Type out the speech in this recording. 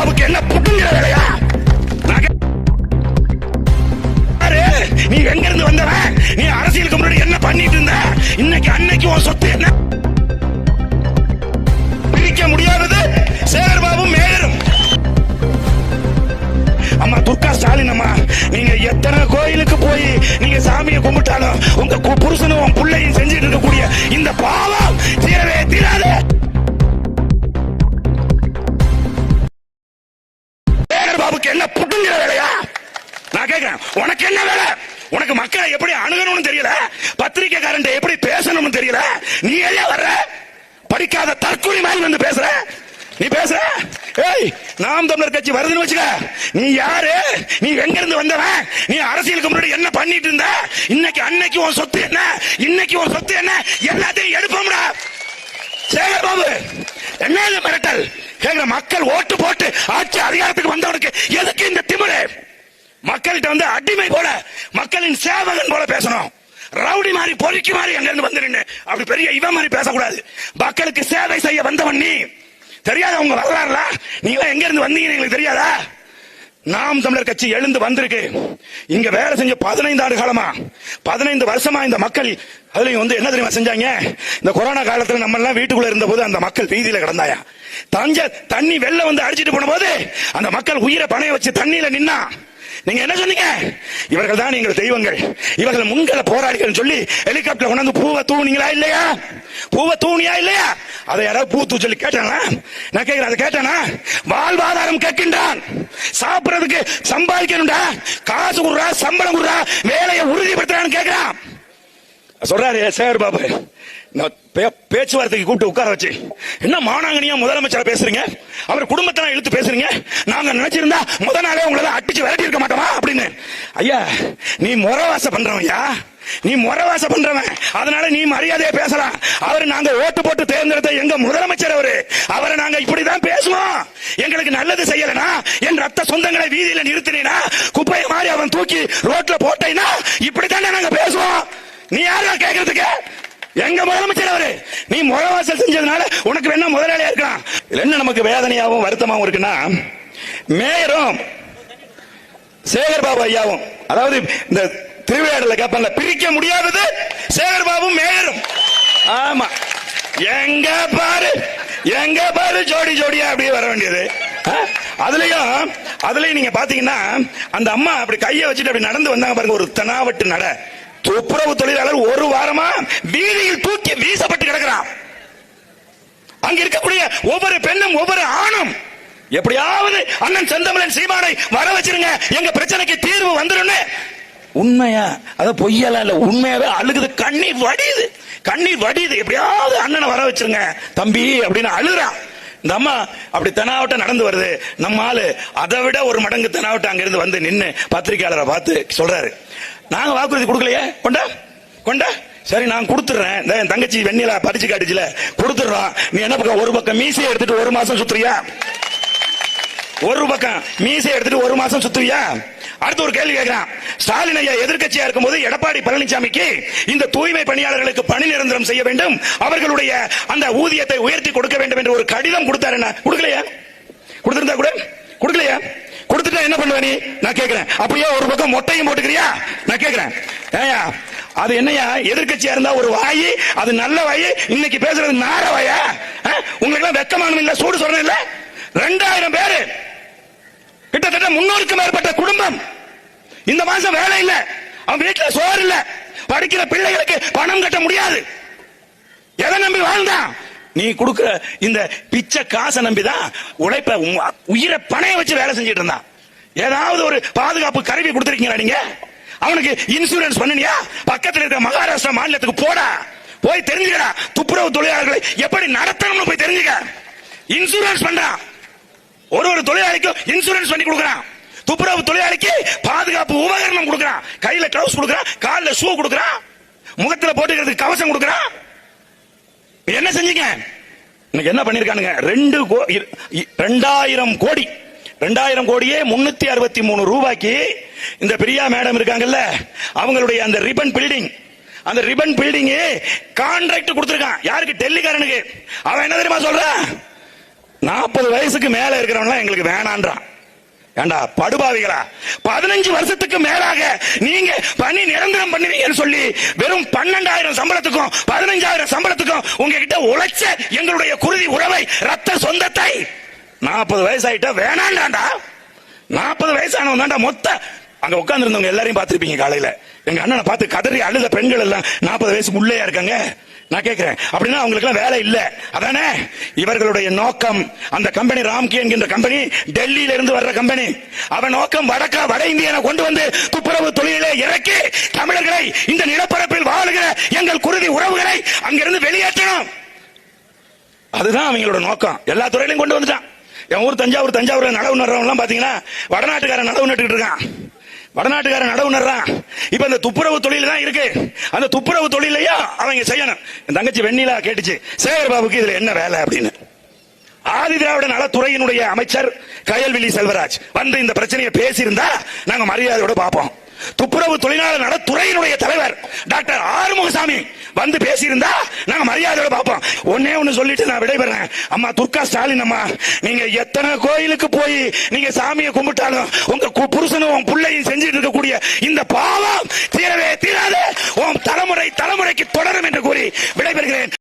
பாபுக்கு அணுகணும்னு தெரியல. பத்திரிகைக்காரன் எப்படி பேசணும்னு தெரியல. நீ எல்லாம் வர்ற? படிக்காத தற்கொலை மாதிரி வந்து பேசுற. நீ பேசுற? ஏய் நாம் தமிழர் கட்சி வருதுன்னு வச்சுக்க. நீ யாரு? நீ எங்க இருந்து வந்தவன்? நீ அரசியலுக்கு முன்னாடி என்ன பண்ணிட்டு இருந்த? இன்னைக்கு அன்னைக்கு உன் சொத்து என்ன? இன்னைக்கு உன் சொத்து என்ன? எல்லாத்தையும் எடுப்போம்டா. சேகர் பாபு என்ன இது மிரட்டல்? கேக்குற மக்கள் ஓட்டு போட்டு ஆட்சி அதிகாரத்துக்கு வந்தவனுக்கு எதுக்கு இந்த திமிரு? மக்கள்கிட்ட வந்து அடிமை போல மக்களின் சேவகன் போல பேசணும். ரவுடி மாதிரி பொறுக்கி மாதிரி அங்க இருந்து வந்துருன்னு. அப்படி பெரிய இவன் மாதிரி பேசக்கூடாது. மக்களுக்கு சேவை செய்ய வந்தவன் நீ. தெரியாத உங்க வரலாறுல நீங்க எங்க இருந்து வந்தீங்கன்னு எங்களுக்கு தெரியாதா? நாம் தமிழர் கட்சி எழுந்து வந்திருக்கு. இங்க வேலை செஞ்ச பதினைந்து ஆண்டு காலமா பதினைந்து வருஷமா இந்த மக்கள் அதுலயும் வந்து என்ன தெரியுமா செஞ்சாங்க? இந்த கொரோனா காலத்துல நம்ம எல்லாம் வீட்டுக்குள்ள இருந்த போது அந்த மக்கள் வீதியில கிடந்தாயா? தஞ்ச தண்ணி வெள்ள வந்து அடிச்சிட்டு போன போது அந்த மக்கள் உயிரை பணைய வச்சு தண்ணியில நின்னா நீங்க என்ன சொன்னீங்க? இவர்கள் தான் எங்கள் தெய்வங்கள். இவர்கள் முன்கள போராளிகள் சொல்லி ஹெலிகாப்டர் கொண்டாந்து பூவை தூணிங்களா இல்லையா? பூவை தூணியா இல்லையா? அதை யாராவது பூ தூ சொல்லி கேட்டானா நான் கேட்கிறேன் அதை கேட்டானா? வாழ்வாதாரம் கேட்கின்றான். சாப்பிடுறதுக்கு சம்பாதிக்கணும்டா. காசு குடுறா சம்பளம் கொடுறா வேலையை உறுதிப்படுத்துறான்னு கேட்கிறான். சொல்றாரு சேகர் பாபு நான் பேச்சுவார்த்தைக்கு கூப்பிட்டு உட்கார வச்சு என்ன மானாங்கனியா முதலமைச்சர் பேசுறீங்க? அவர் குடும்பத்தை இழுத்து பேசுறீங்க? நாங்க நினைச்சிருந்தா முத நாளே உங்களை அடிச்சு விரட்டி இருக்க மாட்டோமா? அப்படின்னு. ஐயா நீ முறவாச பண்றவையா நீ முறவாச பண்றவன். அதனால நீ மரியாதையை பேசலாம். அவர் நாங்க ஓட்டு போட்டு தேர்ந்தெடுத்த எங்க முதலமைச்சர் அவரு. அவரை நாங்க இப்படிதான் பேசுவோம். எங்களுக்கு நல்லது செய்யலனா என் ரத்த சொந்தங்களை வீதியில நிறுத்தினா குப்பையை மாதிரி அவன் தூக்கி ரோட்ல போட்டேன்னா இப்படித்தானே நாங்க பேசுவோம். நீ யாரா கேக்குறதுக்கு? எங்க முதலமைச்சர் அவரு? நீ முகவாசல் செஞ்சதுனால உனக்கு வேணா முதலாளியா இருக்கலாம். என்ன நமக்கு வேதனையாவும் வருத்தமாவும் இருக்குன்னா மேயரும் சேகர் பாபு ஐயாவும் அதாவது இந்த திருவிழாடல கேப்பன்ல பிரிக்க முடியாதது சேகர் பாபும் மேயரும். ஆமா. எங்க பாரு எங்க பாரு ஜோடி ஜோடியா அப்படியே வர வேண்டியது. அதுலயும் அதுலயும் நீங்க பாத்தீங்கன்னா அந்த அம்மா அப்படி கையை வச்சுட்டு அப்படி நடந்து வந்தாங்க பாருங்க ஒரு தெனாவட்டு நட. துப்புரவு தொழிலாளர் ஒரு வாரமா வீதியில் தூக்கி வீசப்பட்டு கிடக்கிறான். அங்க இருக்கக்கூடிய ஒவ்வொரு பெண்ணும் ஒவ்வொரு ஆணும் எப்படியாவது அண்ணன் செந்தமிழன் சீமானை வர வச்சிருங்க. எங்க பிரச்சனைக்கு தீர்வு வந்துடும் உண்மையா? அத பொய்யல இல்ல. உண்மையாவே அழுகுது. கண்ணீர் வடியுது. கண்ணீர் வடியுது. எப்படியாவது அண்ணனை வர வச்சிருங்க. தம்பி அப்படின்னு அழுறான் இந்த அம்மா அப்படி தெனாவட்டம் நடந்து வருது. நம்ம ஆளு அதை விட ஒரு மடங்கு தெனாவட்டம் அங்க இருந்து வந்து நின்னு பத்திரிகையாளரை பார்த்து சொல்றாரு. நாங்க வாக்குறுதி கொடுக்கலையே? கொண்டா? கொண்டா? சரி நான் கொடுத்துறேன். இந்த என் தங்கச்சி வெண்ணிலா பறிச்சு காட்டுச்சுல. கொடுத்துடுறோம் நீ என்ன பக்கம்? ஒரு பக்கம் மீசையை எடுத்துட்டு ஒரு மாசம் சுத்துறியா? ஒரு பக்கம் மீசை எடுத்துட்டு ஒரு மாசம் சுத்துவியா? அடுத்து ஒரு கேள்வி கேட்கிறான் ஸ்டாலின் ஐயா இருக்கும் இருக்கும்போது எடப்பாடி பழனிசாமிக்கு இந்த தூய்மை பணியாளர்களுக்கு பணி நிரந்தரம் செய்ய வேண்டும். அவர்களுடைய அந்த ஊதியத்தை உயர்த்தி கொடுக்க வேண்டும் என்று ஒரு கடிதம் கொடுத்தாரு என்ன? கொடுக்கலையா? கொடுத்திருந்தா கூட? கொடுக்கலையா? கொடுத்துட்டா என்ன பண்ணுவ நீ? நான் கேட்கிறேன் அப்படியே ஒரு பக்கம் மொட்டையும் போட்டுக்கிறியா? நான் கேட்கிறேன் ஏயா அது என்னையா எதிர்கட்சியா இருந்தா ஒரு வாய் அது நல்ல வாய் இன்னைக்கு பேசுறது நார வாயா? உங்களுக்கு எல்லாம் வெக்கமானம் இல்ல சூடு சொல்றேன் இல்ல? ரெண்டாயிரம் பேரு கிட்டத்தட்ட முன்னூறுக்கு மேற்பட்ட குடும்பம் இந்த மாசம் வேலை இல்ல. அவன் வீட்டுல சோறு இல்ல. படிக்கிற பிள்ளைகளுக்கு பணம் கட்ட முடியாது. எதை நம்பி வாழ்ந்தான்? நீ கொடுக்குற இந்த பிச்சை காசை நம்பிதான் உழைப்ப உயிரை பணைய வச்சு வேலை செஞ்சுட்டு இருந்தான். ஏதாவது ஒரு பாதுகாப்பு கருவி கொடுத்துருக்கீங்களா நீங்க? அவனுக்கு இன்சூரன்ஸ் பண்ணினியா? பக்கத்துல இருக்கிற மகாராஷ்டிரா மாநிலத்துக்கு போடா. போய் தெரிஞ்சுக்கடா. துப்புரவு தொழிலாளர்களை எப்படி நடத்தணும்னு போய் தெரிஞ்சுக்க. இன்சூரன்ஸ் பண்றான். ஒரு ஒரு தொழிலாளிக்கும் இன்சூரன்ஸ் பண்ணி கொடுக்கறான். துப்புரவு தொழிலாளிக்கு பாதுகாப்பு உபகரணம் கொடுக்கறான். கையில கிளவுஸ் கொடுக்கறான். கால்ல ஷூ கொடுக்கறான். முகத்துல போட்டுக்கிறதுக்கு கவசம் கொடுக்கறான். என்ன செஞ்சீங்க? இன்னைக்கு என்ன பண்ணிருக்கானுங்க? ரெண்டு ரெண்டாயிரம் கோடி. ரெண்டாயிரம் கோடியே முன்னூத்தி அறுபத்தி மூணு ரூபாய்க்கு இந்த பிரியா மேடம் இருக்காங்கல்ல அவங்களுடைய அந்த ரிபன் பில்டிங் அந்த ரிபன் பில்டிங் கான்ட்ராக்ட் கொடுத்திருக்கான். யாருக்கு? டெல்லிக்காரனுக்கு. அவன் என்ன தெரியுமா சொல்றான் நாற்பது வயசுக்கு மேல இருக்கிறவன்லாம் எங்களுக்கு வேணான்றான். ஏண்டா படுபாவிகளா? பதினஞ்சு வருஷத்துக்கு மேலாக நீ பணி நிரந்தரம் பண்ணுவீங்கன்னு சொல்லி வெறும் பன்னெண்டாயிரம் சம்பளத்துக்கும் பதினஞ்சாயிரம் சம்பளத்துக்கும் உங்ககிட்ட உழைச்ச எங்களுடைய குருதி உறவை ரத்த சொந்தத்தை. நாற்பது வயசாயிட்டா வேணாண்டாண்டா நாற்பது வயசானவன் தாண்டா மொத்த அங்க உட்கார்ந்து இருந்தவங்க எல்லாரையும் பார்த்திருப்பீங்க காலையில. எங்க அண்ணனை பார்த்து கதறி அழுத பெண்கள் எல்லாம் நாற்பது வயசுக்கு உள்ளேயா இருக்காங்க? நான் கேட்கிறேன் அப்படின்னா அவங்களுக்கு எல்லாம் வேலை இல்ல. அதானே? இவர்களுடைய நோக்கம் அந்த கம்பெனி ராம்கி என்கின்ற கம்பெனி டெல்லியில இருந்து வர்ற கம்பெனி. அவன் நோக்கம் வடக்க வட இந்தியனை கொண்டு வந்து துப்புரவு தொழிலை இறக்கி தமிழர்களை இந்த நிலப்பரப்பில் வாழுகிற எங்கள் குருதி உறவுகளை அங்கிருந்து வெளியேற்றணும். அதுதான் அவங்களோட நோக்கம். எல்லா துறையிலும் கொண்டு வந்துட்டான். என் ஊர் தஞ்சாவூர் தஞ்சாவூர் நடவு நடுறவன்லாம் பாத்தீங்கன்னா வடநாட்டுக்காரன் நடவு நட்டுக்கிட்டு இருக்கான். வடநாட்டுக்காரன் நடவுனர்றான் இப்ப இந்த துப்புரவு தொழில் தான் இருக்கு. அந்த துப்புரவு தொழிலையும் அவங்க செய்யணும். என் தங்கச்சி வெண்ணிலா கேட்டுச்சு சேகர் பாபுக்கு இதுல என்ன வேலை அப்படின்னு. ஆதி திராவிட நலத்துறையினுடைய அமைச்சர் கயல்விழி செல்வராஜ் வந்து இந்த பிரச்சனையை பேசியிருந்தா நாங்க மரியாதையோட பார்ப்போம். துப்புரவு தொழிலாளர் நலத்துறையினுடைய தலைவர் டாக்டர் ஆறுமுகசாமி வந்து பேசியிருந்தா நாங்க மரியாதையோட பார்ப்போம். ஒன்னே ஒண்ணு சொல்லிட்டு நான் விடைபெறேன். அம்மா துர்கா ஸ்டாலின் அம்மா நீங்க எத்தனை கோயிலுக்கு போய் நீங்க சாமியை கும்பிட்டாலும் உங்க புருஷனும் உன் பிள்ளையும் செஞ்சுட்டு இருக்கக்கூடிய இந்த பாவம் தீரவே தீராது. உன் தலைமுறை தலைமுறைக்கு தொடரும் என்று கூறி விடைபெறுகிறேன்.